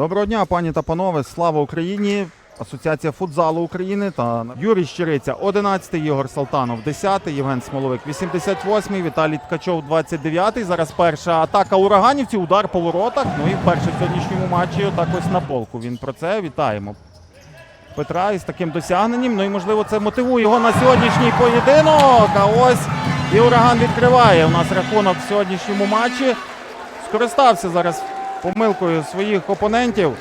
Доброго дня, пані та панове. Слава Україні! Асоціація футзалу України та Юрій Щириця 11, Ігор Салтанов 10, Євген Смоловик 88-й, Віталій Ткачов 29-й. Зараз перша атака ураганівців, удар по воротах. Ну і вперше в сьогоднішньому матчі отак ось на полку. Він про це вітаємо. Петра із таким досягненням. Ну і можливо це мотивує його на сьогоднішній поєдинок. А ось і ураган відкриває у нас рахунок в сьогоднішньому матчі. Скористався зараз помилкою своїх опонентів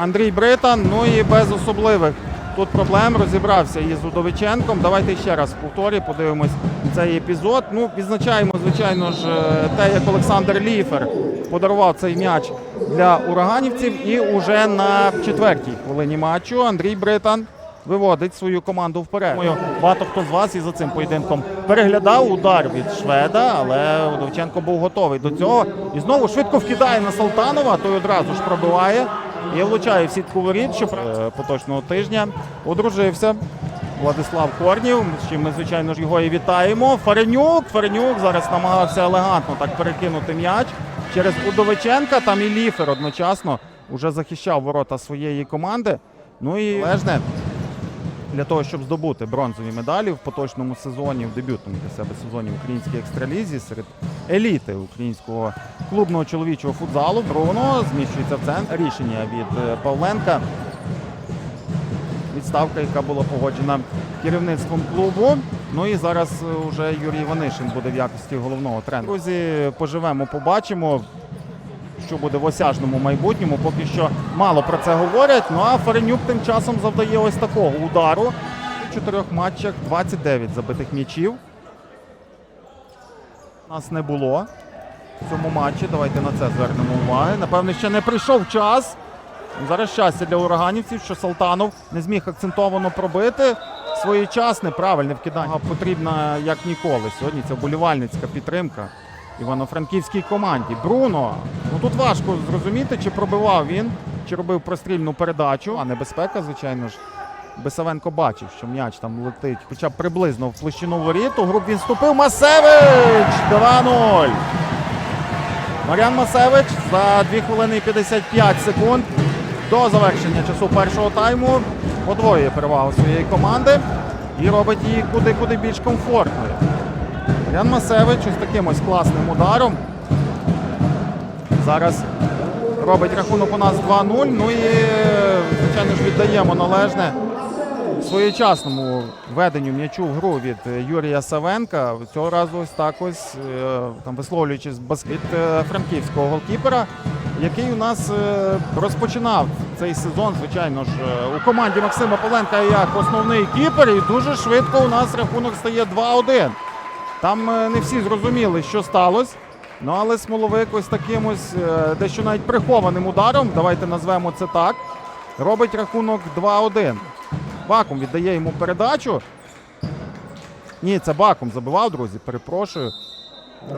Андрій Британ. Ну і без особливих тут проблем розібрався із Удовиченком. Давайте ще раз в повторі подивимось цей епізод. Ну, відзначаємо, звичайно ж, е, те, як Олександр Ліфер подарував цей м'яч для ураганівців. І уже на четвертій хвилині матчу Андрій Британ виводить свою команду вперед. Думаю, багато хто з вас і за цим поєдинком переглядав удар від Шведа, але Удовченко був готовий до цього. І знову швидко вкидає на Салтанова, той одразу ж пробиває і влучає в сітку воріт, що е, поточного тижня одружився. Владислав Корнів, з чим ми, звичайно ж, його і вітаємо. Фаренюк. Фаренюк зараз намагався елегантно так перекинути м'яч через Удовиченка. Там і Ліфер одночасно вже захищав ворота своєї команди. Ну і Лежне для того, щоб здобути бронзові медалі в поточному сезоні, в дебютному для себе сезоні в українській екстралізі серед еліти українського клубного чоловічого футзалу. Бруно зміщується в центр. Рішення від е, Павленка. Відставка, яка була погоджена керівництвом клубу. Ну і зараз е, вже Юрій Іванишин буде в якості головного тренера. Друзі, поживемо, побачимо що буде в осяжному майбутньому. Поки що мало про це говорять. Ну а Фаренюк тим часом завдає ось такого удару. У чотирьох матчах 29 забитих м'ячів. Нас не було в цьому матчі. Давайте на це звернемо увагу. Напевне, ще не прийшов час. Зараз щастя для ураганівців, що Салтанов не зміг акцентовано пробити. Своєчасне правильне вкидання потрібна як ніколи. Сьогодні це вболівальницька підтримка івано-франківській команді. Бруно. Ну тут важко зрозуміти, чи пробивав він, чи робив прострільну передачу. А небезпека, звичайно ж. Бесавенко бачив, що м'яч там летить, хоча б приблизно в площину воріт. У груп він вступив. Масевич! 2-0. Мар'ян Масевич за 2 хвилини і 55 секунд до завершення часу першого тайму подвоює перевагу своєї команди і робить її куди-куди більш комфортною. Мар'ян Масевич ось таким ось класним ударом. Зараз робить рахунок у нас 2-0. Ну і, звичайно ж, віддаємо належне своєчасному введенню м'ячу в гру від е, Юрія Савенка. Цього разу ось так ось, е, там висловлюючись бас- від е, франківського голкіпера, який у нас розпочинав цей сезон, звичайно ж, у команді Максима Поленка як основний кіпер. І дуже швидко у нас рахунок стає 2-1. Там е, не всі зрозуміли, що сталося. Ну, але Смоловик ось таким ось е, дещо навіть прихованим ударом, давайте назвемо це так, робить рахунок 2-1. Бакум віддає йому передачу. Ні, це Бакум забивав, друзі, перепрошую.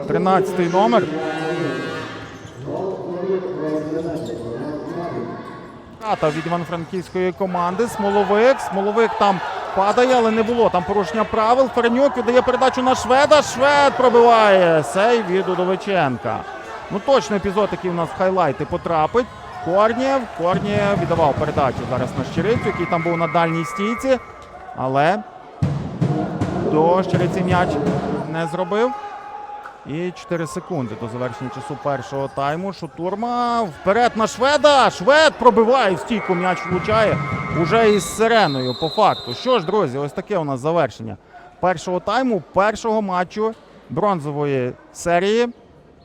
13-й номер. Від Івано-Франківської команди. Смоловик. Смоловик там падає, але не було. Там порушення правил. Ференюк віддає передачу на Шведа. Швед пробиває. Сей від Удовиченка. Ну точно епізод, який у нас в хайлайти потрапить. Корнєв. Корнєв віддавав передачу зараз на Щирицю, який там був на дальній стійці. Але до Щириці м'яч не зробив. І 4 секунди до завершення часу першого тайму. Шутурма вперед на Шведа. Швед пробиває в стійку, м'яч влучає уже із сиреною по факту. Що ж, друзі, ось таке у нас завершення першого тайму, першого матчу бронзової серії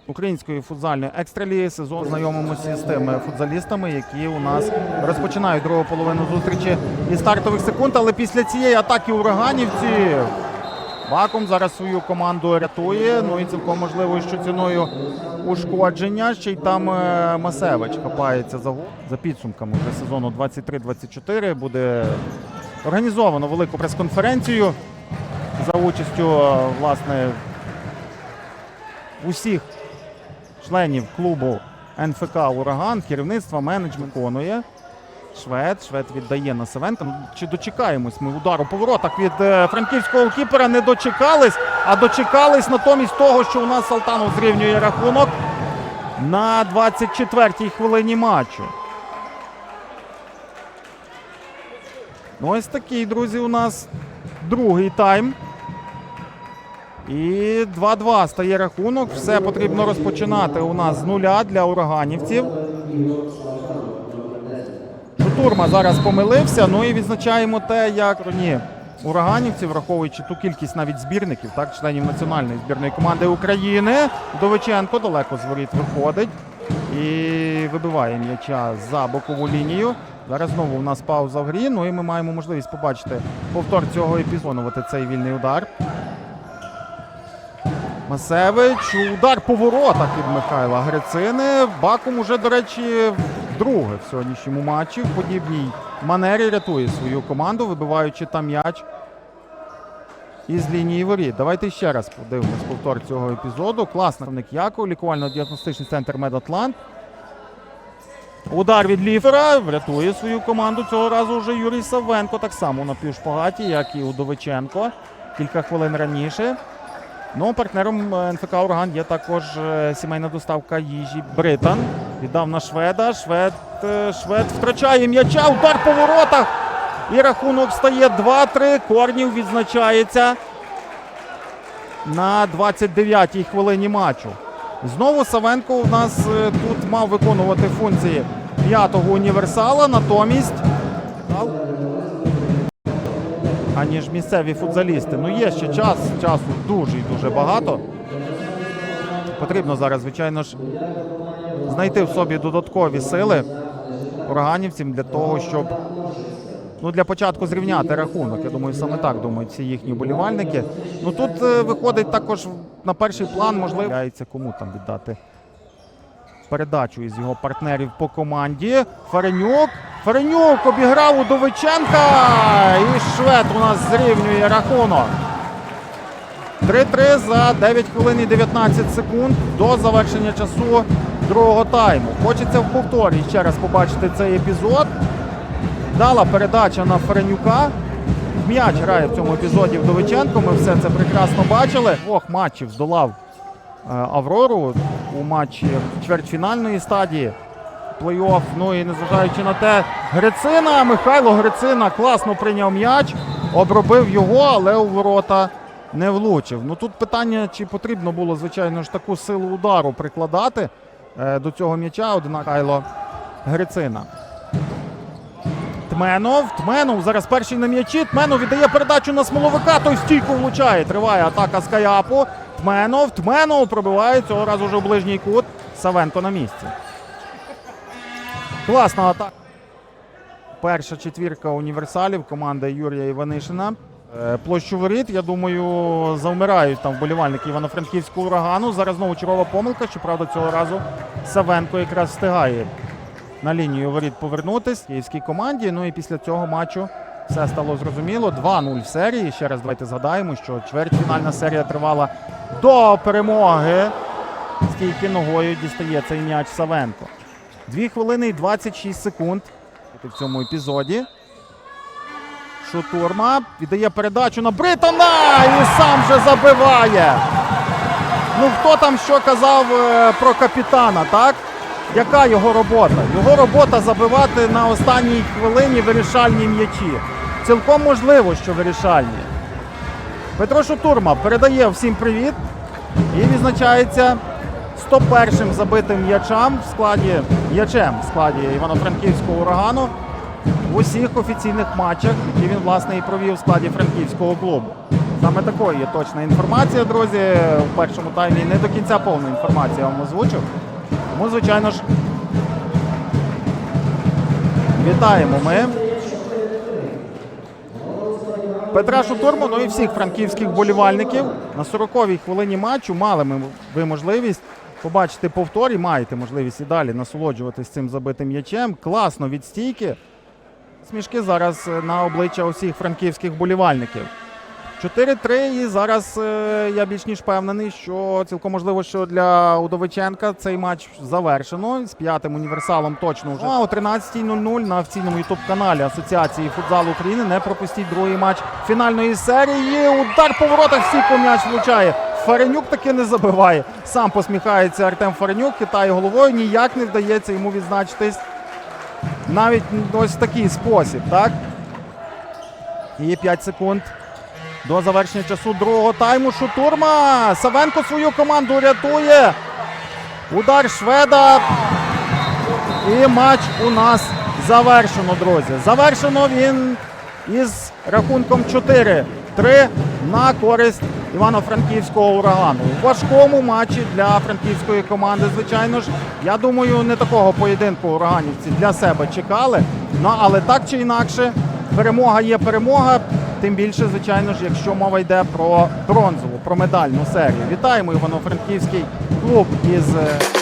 української футзальної екстралії сезон. Знайомимося з тими футзалістами, які у нас розпочинають другу половину зустрічі із стартових секунд. Але після цієї атаки ураганівці Баком зараз свою команду рятує. Ну і цілком можливо, що ціною ушкодження. Ще й там е, Масевич хапається за. За підсумками вже сезону 23-24 буде організовано велику прес-конференцію за участю е, власне усіх членів клубу НФК Ураган, керівництва, менеджмент виконує. Швед, Швед віддає на Савенка. Ну, Чи дочекаємось ми удару по воротах від е, франківського кіпера? Не дочекались, а дочекались натомість того, що у нас Салтанов зрівнює рахунок на 24-й хвилині матчу. Ось такий, друзі, у нас другий тайм. І 2-2 стає рахунок. Все потрібно розпочинати у нас з нуля для ураганівців. Турма зараз помилився. Ну і відзначаємо те, як ні, ураганівці, враховуючи ту кількість навіть збірників, так, членів національної збірної команди України. Довиченко далеко з воріт виходить і вибиває м'яча за бокову лінію. Зараз знову у нас пауза в грі. Ну і ми маємо можливість побачити повтор цього епізону. Цей вільний удар. Масевич. Удар по воротах від Михайла Грицини. Бакум уже, до речі, вдруге в сьогоднішньому матчі в подібній манері рятує свою команду, вибиваючи там м'яч із лінії воріт. Давайте ще раз подивимось повтор цього епізоду. Класний Яков, лікувально-діагностичний центр Медатлант. Удар від Ліфера врятує свою команду. Цього разу вже Юрій Савенко, так само на півшпагаті, як і Удовиченко. Кілька хвилин раніше. Ну, партнером е, НФК Ураган є також е, сімейна доставка їжі Британ. Віддав на Шведа. Швед, е, Швед втрачає м'яча. Удар по воротах. І рахунок стає 2-3. Корнів відзначається на 29-й хвилині матчу. Знову Савенко у нас тут мав виконувати функції п'ятого універсала. Натомість аніж місцеві футзалісти. Ну є ще час, часу дуже і дуже багато. Потрібно зараз, звичайно ж, знайти в собі додаткові сили ураганівцям для того, щоб ну, для початку зрівняти рахунок. Я думаю, саме так думають всі їхні болівальники. Ну тут е, виходить також на перший план, можливо, кому там віддати передачу із його партнерів по команді. Фаренюк. Фаренюк обіграв Удовиченка. І Швед у нас зрівнює рахунок. 3-3 за 9 хвилин і 19 секунд до завершення часу другого тайму. Хочеться в повторі ще раз побачити цей епізод. Дала передача на Фаренюка. М'яч грає в цьому епізоді Вдовиченко. Ми все це прекрасно бачили. Двох матчів здолав Аврору у матчі чвертьфінальної стадії плей-офф. Ну і незважаючи на те, Грицина, Михайло Грицина класно прийняв м'яч, обробив його, але у ворота не влучив. Ну тут питання, чи потрібно було, звичайно ж, таку силу удару прикладати е, до цього м'яча. Однак Михайло Грицина. Тменов, Тменов зараз перший на м'ячі. Тменов віддає передачу на смоловика. Той стійко влучає. Триває атака з Каяпу. Тменов, Тменов пробиває цього разу вже в ближній кут. Савенко на місці. Класна атака. Перша четвірка універсалів команда Юрія Іванишина. Е, Площу воріт, я думаю, завмирають там вболівальники Івано-Франківського урагану. Зараз знову чергова помилка. Щоправда, цього разу Савенко якраз встигає на лінію воріт повернутись київській команді. Ну і після цього матчу все стало зрозуміло. 2-0 в серії. Ще раз давайте згадаємо, що чвертьфінальна серія тривала до перемоги. Стійки ногою дістає цей м'яч Савенко. 2 хвилини і 26 секунд в цьому епізоді. Шутурма віддає передачу на Британа і сам же забиває. Ну хто там що казав е, про капітана, так? Яка його робота? Його робота забивати на останній хвилині вирішальні м'ячі. Цілком можливо, що вирішальні. Петро Шутурма передає всім привіт і відзначається 101-м забитим м'ячам в складі м'ячем в складі Івано-Франківського урагану в усіх офіційних матчах, які він власне і провів в складі франківського клубу. Саме такою є точна інформація, друзі. В першому таймі не до кінця повну інформацію я вам озвучив. Тому, звичайно ж, вітаємо ми. Петра Шутурму, ну і всіх франківських болівальників на 40-й хвилині матчу мали ми ви можливість побачити повтор і маєте можливість і далі насолоджуватись цим забитим м'ячем. Класно від стійки. Смішки зараз е, на обличчя усіх франківських болівальників. 4-3 і зараз е, я більш ніж впевнений, що цілком можливо, що для Удовиченка цей матч завершено. З п'ятим універсалом точно вже. А о 13.00 на офіційному ютуб-каналі Асоціації футзалу України не пропустіть другий матч фінальної серії. Удар по воротах стійко м'яч влучає. Фаренюк таки не забиває. Сам посміхається Артем Фаренюк, хитає головою. Ніяк не вдається йому відзначитись навіть ось в такий спосіб, так? І 5 секунд до завершення часу другого тайму. Шутурма. Савенко свою команду рятує. Удар шведа. І матч у нас завершено, друзі. Завершено він із рахунком 4-3 на користь Івано-Франківського урагану. У важкому матчі для франківської команди, звичайно ж. Я думаю, не такого поєдинку ураганівці для себе чекали. Ну, але так чи інакше, перемога є перемога. Тим більше, звичайно ж, якщо мова йде про бронзову, про медальну серію. Вітаємо Івано-Франківський клуб із. е,